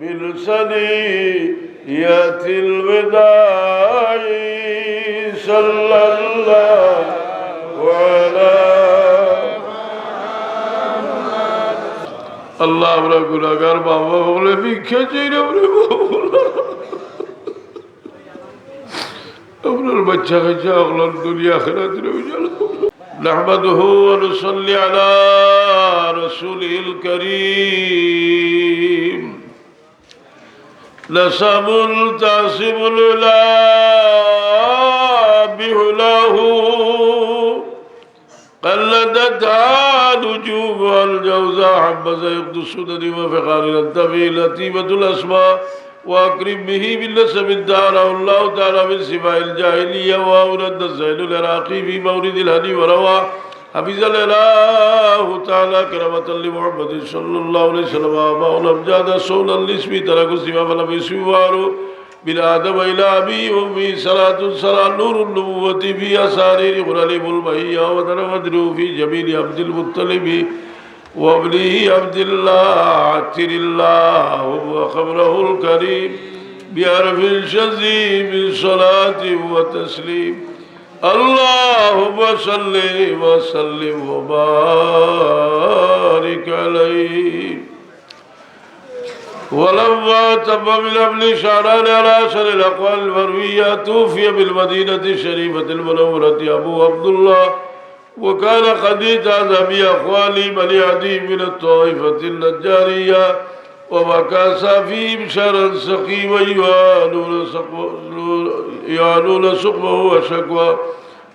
بالسنية الوداع صلى الله على আল্লাহ আমরা গুণাগার বাবা বলে ভিক্ষা চাই না আমরা আপনার বাচ্চা কাচ্চা আপনার দুনিয়া খেলা দিলে نحمده ونصلي على رسوله الكريم نسم تعصب الولا بهلاه قلدتها نجومها الجوزاء حبذ يقد السدد وفقار التفي لطيفة الأسماء وأكرم به بالنسب الدار الله تعالى من سماء الجاهلية وأورد الزين العراقي في مورد الهدي وروى حفظ الله تعالى كرامة لمحمد صلى الله عليه وسلم وما أبجاد صولا لاسم ترك سما فلم يسواره من آدم إلى أبي أمي صلاة صلاة نور النبوة في أسارير غرالب المهية وتنفذه في جميل عبد المطلب وابنه عبد الله عتر الله وخبره الكريم بأرف شزي من صلاة وتسليم اللهم صل وسلم وبارك عليه. ولما تم ابن شعران على أثر الأقوال المروية توفي بالمدينة الشريفة المنورة أبو عبد الله وكان قد تعزم اخواني بني عدي من الطائفة النجارية. ومكاس فيهم شرا سقيما يعانون سقمه وشكوى.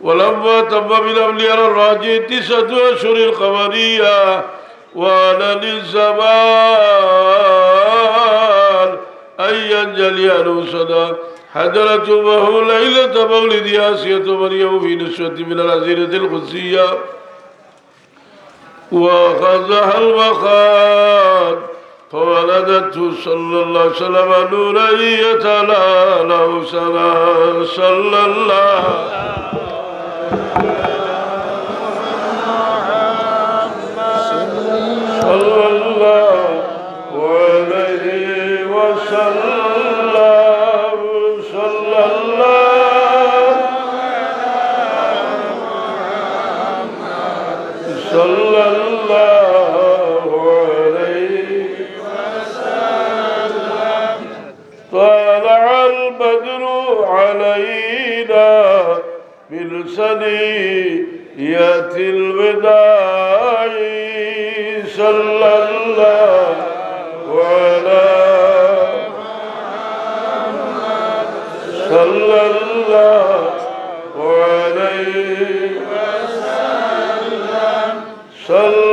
ولما تم بالأمن على الراجع تسعة أشهر القمرية وعلى الزمان أن ينجلي أنوسنا حضرت أمه ليلة مولد آسية مريم في نسوة من العزيرة القدسية. وأخذها المخاض فولدته صلى الله عليه وسلم نورية لا له سلام صلى الله صلى الله بالسنية الوداع صلى الله على صلى الله عليه صلى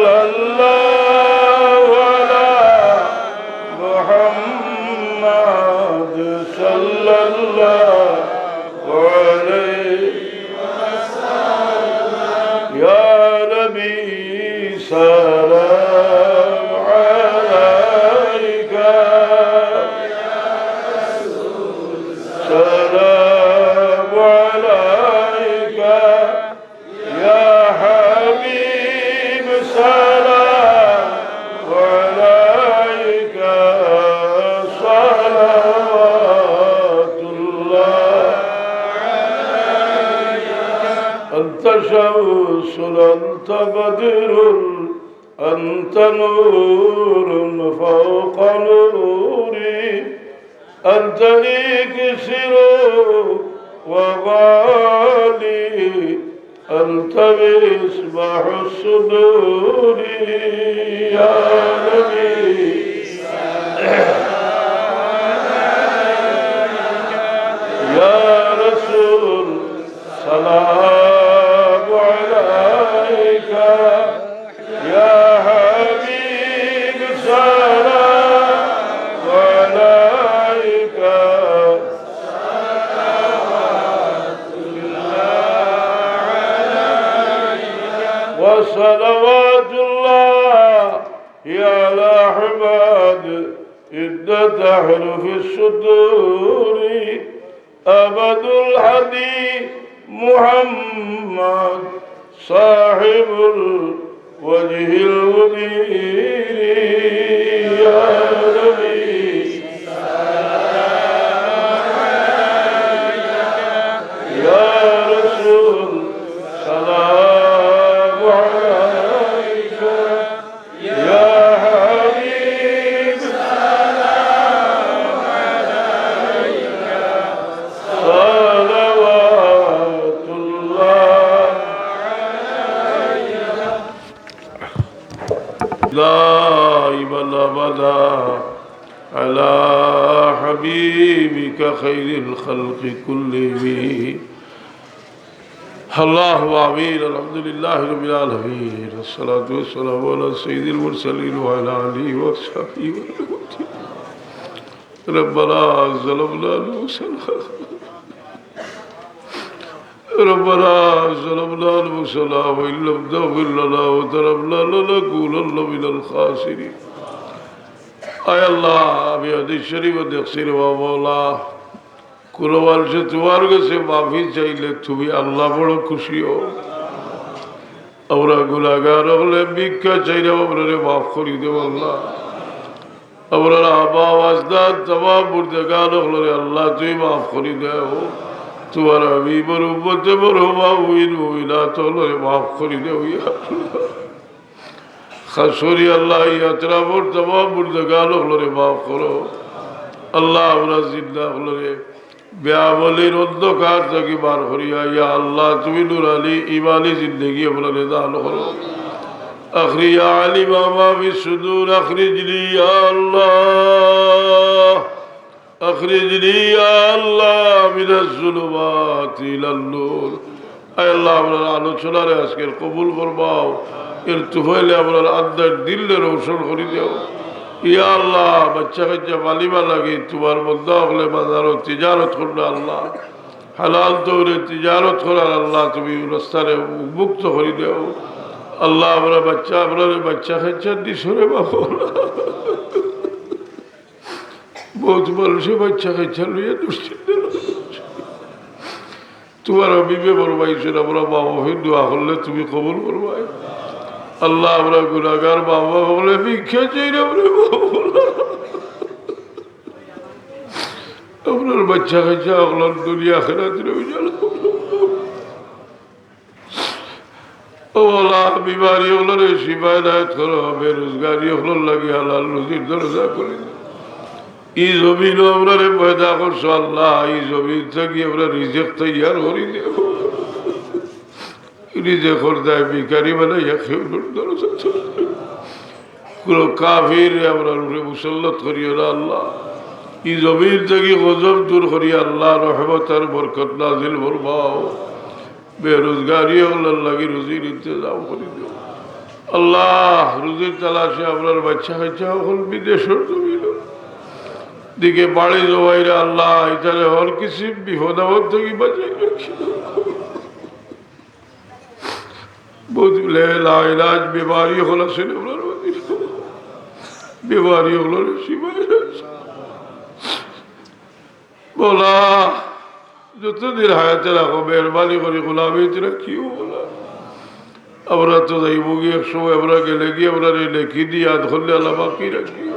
شمس أنت بدر أنت نور فوق نوري أنت إكسر وغالي أنت مصباح الصدور يا نبي وصلوات الله على حماد عدة أحرف الصدور. أبد الحديث محمد صاحب الوجه المنير يا نبي دائما أبدا على حبيبك خير الخلق كلهم. الله آمين. الحمد لله رب العالمين. الصلاة والسلام على سيد المرسلين وعلى آله وصحبه وسلم. ربنا ظلمنا أنفسنا. ربنا ظلمنا أنفسنا وإن لم تغفر لنا وترحمنا لنكونن من الخاسرين আয় আল্লাহ আমি হাদিস শরীফ দেখছি রে বাবা কোনো মানুষে তোমার কাছে মাফি চাইলে তুমি আল্লাহ বড় খুশি হও আমরা গুণাগার হলে ভিক্ষা চাইলে আমরা মাফ করি দেব আল্লাহ আমরা আবা আজদাদ তমাম মুর্দেগান হলে আল্লাহ তুই মাফ করি দেও তোমার আমি বড় বলতে বড় বাবুইন না তোলে মাফ করি দে হইয়া আল্লাহ। ইয়াত্রা বোর তবা বুর্দ গাল হলরে মাফ করো। আল্লাহ আমরা জিন্দা হলরে বেআবলির অন্ধকার থেকে বার করিয়া ইয়া আল্লাহ, তুমি নুরালি ইমানি জিন্দগি রে দান করো। আখরি আলি বাবা বিশুদুর আখরি জিলি আল্লাহ। أخرجني يا الله من الظلمات إلى النور أي الله আমরা আলোচনারে আজকের কবুল করবাও এর তুফাইলে আমরা আন্দার দিল্লে রোশন করে দেও ইয়া আল্লাহ বাচ্চা কাচ্চা মালিবা লাগে তোমার মধ্যে হলে বাজারও তিজারত করবে আল্লাহ হালাল তৌরে তিজারত করার আল্লাহ তুমি রাস্তারে মুক্ত করে দেও আল্লাহ আমরা বাচ্চা আমরা বাচ্চা খাচ্চা দিশরে বাবু বহুত মানুষে বাচ্চা খাচ্চা লইয়া দুশ্চিন্তা তোমার অভিবে বলবাইছেন আমরা বাবা হয়ে দোয়া করলে তুমি কবুল করবাই। আল্লাহ, আমরা গুণাগার বাবা বলে ভিক্ষা চাই না আপনার বাচ্চা খাচ্চা আপনার দুনিয়া খেলা দিলে বিমারি হলো রে শিবায় নায়ত করো, বেরোজগারি হলো লাগে হালাল রুজির দরজা করে ই জমিন আমরা রে পয়দা করছ, আল্লাহ, এই জমিন থেকে আমরা রিজেক্ট তৈয়ার করি দেব। রিজেক্ট দেয় মানে কোনো কাফির আমরা মুসল্লত করিও না, আল্লাহ। ই জমিন থেকে গজব দূর করি, আল্লাহ রহমতার বরকত নাজিল বরবাও বেরোজগারি আল্লাহ লাগে রুজির ইন্তজাম করে দিও আল্লাহ, রুজির তালাশে আপনার বাচ্চা কাচ্চা এখন বিদেশের জমিল দিকে বাড়ি জবাইরে আল্লাহ এখানে হর কিছু বিপদ আপদ থেকে রাখি। বুঝলে, লাইলাজ বিমারি হল আপনার বিমারি হল বলা, যতদিন হায়াতে রাখো, মেহরবানি করে গোলামিতে বলা আমরা তো যাইব গিয়ে, এক সময় আমরা গেলে গিয়ে, আমরা লেখি দিয়ে আধ ঘণ্টা আল্লাহ বাকি রাখিও